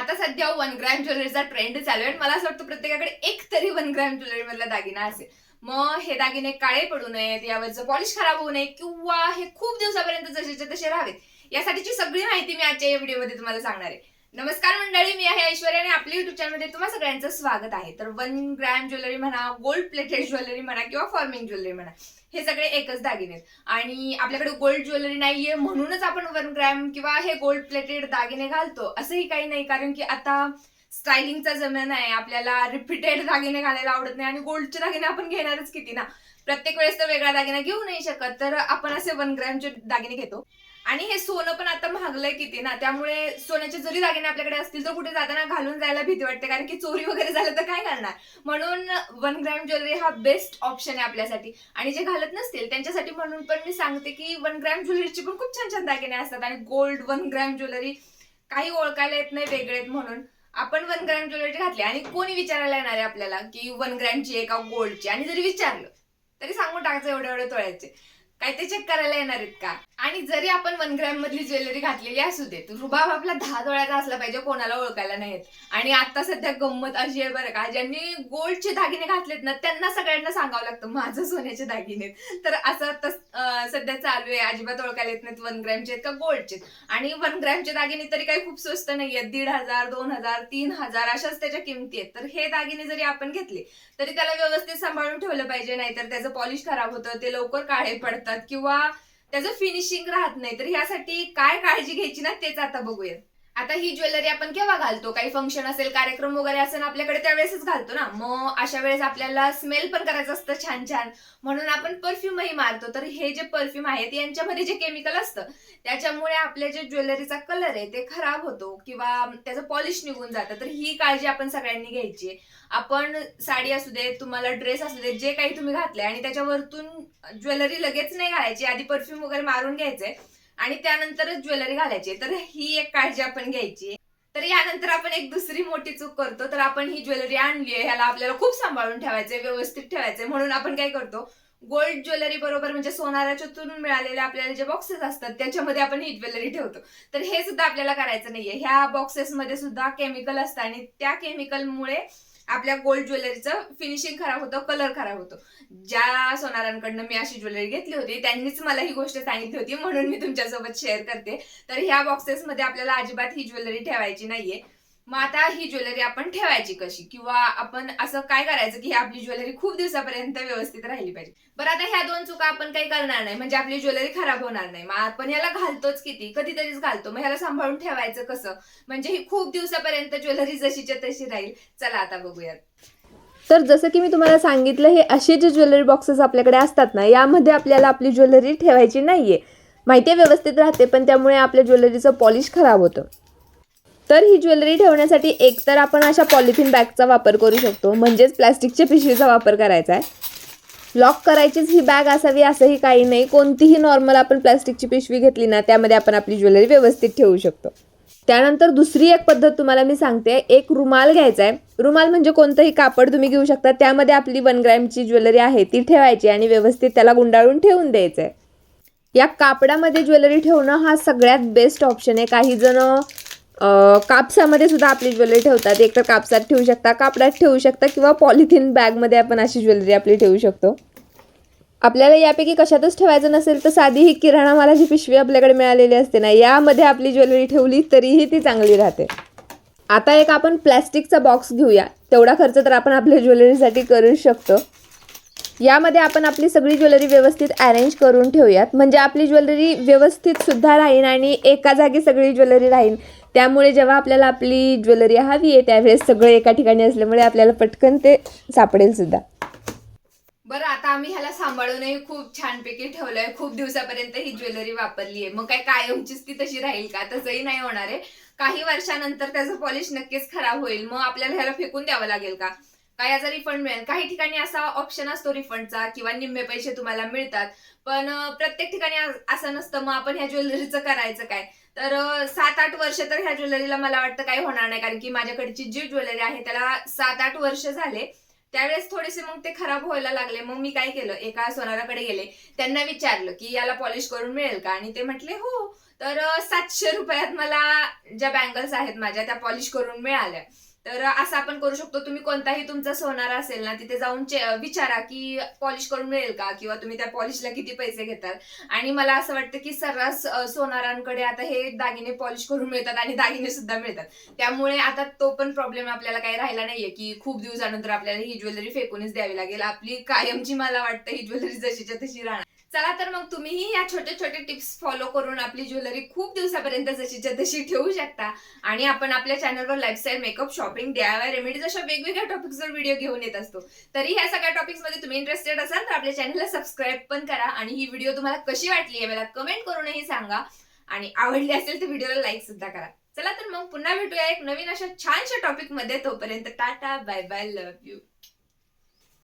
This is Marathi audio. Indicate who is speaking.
Speaker 1: आता सध्या वन ग्रॅम ज्वेलरीचा ट्रेंड चालू आहे मला असं वाटतं प्रत्येकाकडे एक तरी वन ग्रॅम ज्वेलरी मधला दागिना असेल. मग हे दागिने काळे पडू नयेत यावरचं पॉलिश खराब होऊ नये किंवा हे खूप दिवसापर्यंत जसेच्या तसे राहावेत. यासाठीची सगळी माहिती मी आजच्या या व्हिडिओमध्ये तुम्हाला सांगणार आहे. नमस्कार मंडळी मी आहे ऐश्वर्या आणि आपल्या युट्यूब चॅनलमध्ये तुम्हा सगळ्यांचं स्वागत आहे. तर वन ग्रॅम ज्वेलरी म्हणा गोल्ड प्लेटेड ज्वेलरी म्हणा किंवा फॉर्मिंग ज्वेलरी म्हणा हे सगळे एकच दागिने आहेत. आणि आपल्याकडे गोल्ड ज्वेलरी नाहीये म्हणूनच आपण वन ग्रॅम किंवा हे गोल्ड प्लेटेड दागिने घालतो. असंही काही नाही कारण की आता स्टायलिंगचा जमाना आहे आपल्याला रिपीटेड दागिने घालायला आवडत नाही आणि गोल्डचे दागिने आपण घेणारच किती ना? प्रत्येक वेळेस तर वेगळा दागिना घेऊ नाही शकत. तर आपण असे वन ग्रॅमचे दागिने घेतो. आणि हे सोनं पण आता महागलंय किती ना त्यामुळे सोन्याचे जरी दागिने आपल्याकडे असतील तर कुठे जाताना घालून जायला भीती वाटते कारण की चोरी वगैरे झालं तर काय करणार म्हणून वन ग्रॅम ज्वेलरी हा बेस्ट ऑप्शन आहे आपल्यासाठी. आणि जे घालत नसतील त्यांच्यासाठी म्हणून पण मी सांगते की वन ग्रॅम ज्वेलरीची पण खूप छान छान दागिने असतात. आणि गोल्ड वन ग्रॅम ज्वेलरी काही ओळखायला येत नाही वेगळेत म्हणून. आपण वन ग्रॅम ज्वेलरी घातली आणि कोणी विचारायला येणार आहे आपल्याला की वन ग्रॅमची आहे का गोल्डची आणि जरी विचारलं तरी सांगून टाकायचं एवढे एवढे तोळ्याचे. काय ते चेक करायला येणार आहेत का? आणि जरी आपण वन ग्रॅम मधली ज्वेलरी घातलेली असू दे तर रुबाब आपला दहा डोळ्याचा असला पाहिजे कोणाला ओळखायला नाहीत. आणि आता सध्या गंमत अशी आहे बरं का ज्यांनी गोल्डचे दागिने घातलेत ना त्यांना सगळ्यांना सांगावं लागतं माझं सोन्याचे दागिने आहेत. तर असं आता सध्या चालू आहे अजिबात ओळखायला येत नाहीत वन ग्रॅमचे आहेत का गोल्डचे आणि वन ग्रॅमचे दागिने तरी काही खूप स्वस्त नाही आहेत दीड हजार दोन हजार तीन हजार अशाच त्याच्या किमती आहेत. तर हे दागिने जरी आपण घेतले तरी त्याला व्यवस्थित सांभाळून ठेवलं पाहिजे नाहीतर त्याचं पॉलिश खराब होतं ते लवकर काळे पडतं. पडतात किंवा त्याचं फिनिशिंग राहत नाही. तर ह्यासाठी काय काळजी घ्यायची ना तेच आता बघूया आता ही ज्वेलरी आपण केव्हा घालतो? काही फंक्शन असेल कार्यक्रम वगैरे असेल आपल्याकडे त्यावेळेसच घालतो ना? मग अशा वेळेस आपल्याला स्मेल पण करायचं असतं छान छान म्हणून आपण परफ्यूमही मारतो. तर हे जे परफ्यूम आहेत यांच्यामध्ये जे केमिकल असतं त्याच्यामुळे आपल्या जे ज्वेलरीचा कलर आहे ते खराब होतो किंवा त्याचं पॉलिश निघून जातं. तर ही काळजी आपण सगळ्यांनी घ्यायची आहे. आपण साडी असू दे तुम्हाला ड्रेस असू दे जे काही तुम्ही घातले आणि त्याच्यावरतून ज्वेलरी लगेच नाही घालायची आधी परफ्यूम वगैरे मारून घ्यायचंय आणि त्यानंतरच ज्वेलरी घालायची. तर ही एक काळजी आपण घ्यायची. तर यानंतर आपण एक दुसरी मोठी चूक करतो. तर आपण ही ज्वेलरी आणली आहे. ह्याला आपल्याला खूप सांभाळून ठेवायचंय व्यवस्थित ठेवायचंय. म्हणून आपण काय करतो? गोल्ड ज्वेलरी बरोबर म्हणजे सोनाराच्यातून मिळालेले आपल्याला जे बॉक्सेस असतात त्याच्यामध्ये आपण ही ज्वेलरी ठेवतो. तर हे सुद्धा आपल्याला करायचं नाहीये. ह्या बॉक्सेसमध्ये सुद्धा केमिकल असतं आणि त्या केमिकलमुळे आपल्या गोल्ड ज्वेलरीचं फिनिशिंग खराब होतं कलर खराब होतो. ज्या सोनारांकडनं मी अशी ज्वेलरी घेतली होती त्यांनीच मला ही गोष्ट सांगितली होती म्हणून मी तुमच्यासोबत शेअर करते. तर ह्या बॉक्सेसमध्ये आपल्याला अजिबात ही ज्वेलरी ठेवायची नाहीये. मग आता ही ज्वेलरी आपण ठेवायची कशी? किंवा आपण असं काय करायचं की ही आपली ज्वेलरी खूप दिवसापर्यंत व्यवस्थित राहिली पाहिजे? बरं आता ह्या दोन चुका आपण काही करणार नाही. म्हणजे आपली ज्वेलरी खराब होणार नाही. मग आपण याला घालतोच किती? कधीतरीच घालतो. मग ह्याला सांभाळून ठेवायचं कसं? म्हणजे ही खूप दिवसापर्यंत ज्वेलरी जशीच्या तशी राहील. चला आता बघूयात.
Speaker 2: तर जसं की मी तुम्हाला सांगितलं हे असे जे ज्वेलरी बॉक्सेस आपल्याकडे असतात ना यामध्ये आपल्याला आपली ज्वेलरी ठेवायची नाहीये. माहिती आहे व्यवस्थित राहते पण त्यामुळे आपल्या ज्वेलरीचं पॉलिश खराब होतं. तर ही ज्वेलरी ठेवण्यासाठी एकतर आपण अशा पॉलिथिन बॅगचा वापर करू शकतो. म्हणजेच प्लॅस्टिकच्या पिशवीचा वापर करायचा आहे. लॉक करायचीच ही बॅग असावी असंही काही नाही. कोणतीही नॉर्मल आपण प्लॅस्टिकची पिशवी घेतली ना त्यामध्ये आपण आपली ज्वेलरी व्यवस्थित ठेवू शकतो. त्यानंतर दुसरी एक पद्धत तुम्हाला मी सांगते. एक रुमाल घ्यायचा आहे. रुमाल म्हणजे कोणतंही कापड तुम्ही घेऊ शकता. त्यामध्ये आपली वन ग्रॅमची ज्वेलरी आहे ती ठेवायची आणि व्यवस्थित त्याला गुंडाळून ठेवून द्यायचं आहे. या कापडामध्ये ज्वेलरी ठेवणं हा सगळ्यात बेस्ट ऑप्शन आहे. काही जण कापसामध्ये सुद्धा आपली ज्वेलरी ठेवतात. एकतर कापसात ठेवू शकता कापडात ठेवू शकता किंवा पॉलिथिन बॅगमध्ये आपण अशी ज्वेलरी आपली ठेवू शकतो. आपल्याला यापैकी कशातच ठेवायचं नसेल तर साधी ही किराणा मालाची पिशवी आपल्याकडे मिळालेली असते ना. यामध्ये आपली ज्वेलरी ठेवली तरीही ती चांगली राहते. आता एक आपण प्लॅस्टिकचा बॉक्स घेऊया. तेवढा खर्च तर आपण आपल्या ज्वेलरीसाठी करू शकतो. यामध्ये आपण आपली सगळी ज्वेलरी व्यवस्थित अरेंज करून ठेवूयात. म्हणजे आपली ज्वेलरी व्यवस्थित सुद्धा राहीन आणि एका जागी सगळी ज्वेलरी राहीन. त्यामुळे जेव्हा आपल्याला आपली ज्वेलरी हवी आहे त्यावेळेस सगळं एका ठिकाणी असल्यामुळे आपल्याला पटकन ते सापडेल सुद्धा.
Speaker 1: बरं आता आम्ही ह्याला सांभाळूनही खूप छानपैकी ठेवलंय. खूप दिवसापर्यंत ही ज्वेलरी वापरली आहे मग काय कायमचीच ती तशी राहील का? तसंही नाही होणार आहे. काही वर्षानंतर त्याचं पॉलिश नक्कीच खराब होईल. मग आपल्याला ह्याला फेकून द्यावं लागेल का? काय याचा रिफंड मिळेल. काही ठिकाणी असा ऑप्शन असतो रिफंडचा किंवा निम्मे पैसे तुम्हाला मिळतात. पण प्रत्येक ठिकाणी असं नसतं. मग आपण ह्या ज्वेलरीचं करायचं काय? तर सात आठ वर्ष तर ह्या ज्वेलरीला मला वाटतं काही होणार नाही. कारण की माझ्याकडची जी ज्वेलरी आहे त्याला सात आठ वर्ष झाले. त्यावेळेस थोडेसे मग ते खराब व्हायला लागले. मग मी काय केलं? एका सोनाराकडे गेले. त्यांना विचारलं की याला पॉलिश करून मिळेल का? आणि ते म्हटले हो. तर सातशे रुपयात मला ज्या बँगल्स आहेत माझ्या त्या पॉलिश करून मिळाल्या. तर असं आपण करू शकतो. तुम्ही कोणताही तुमचा सोनार असेल ना तिथे जाऊन विचारा की पॉलिश करून मिळेल का? किंवा तुम्ही त्या पॉलिशला किती पैसे घेतात? आणि मला असं वाटतं की सर्रास सोनारांकडे आता हे दागिने पॉलिश करून मिळतात आणि दागिने सुद्धा मिळतात. त्यामुळे आता तो पण प्रॉब्लेम आपल्याला काही राहिला नाहीये की खूप दिवसानंतर आपल्याला ही ज्वेलरी फेकूनच द्यावी लागेल. आपली कायमची मला वाटतं ही ज्वेलरी जशीच्या तशी राहणार. चला तर मग तुम्हीही या छोटे छोटे टिप्स फॉलो करून आपली ज्वेलरी खूप दिवसापर्यंत जशीच्या तशी ठेवू शकता. आणि आपण आपल्या चॅनलवर lifestyle makeup shopping DIY remedies अशा वेगवेगळ्या टॉपिक्सवर व्हिडिओ घेऊन येत असतो. तरी ह्या सगळ्या टॉपिक्समध्ये तुम्ही इंटरेस्टेड असाल तर आपल्या चॅनलला सबस्क्राईब पण करा आणि ही व्हिडिओ तुम्हाला कशी वाटली आहे मला कमेंट करूनही सांगा. आणि आवडली असेल तर व्हिडिओला लाईक सुद्धा करा. चला तर मग पुन्हा भेटूया एक नवीन अशा छानशा टॉपिकमध्ये. तोपर्यंत tata bye bye love you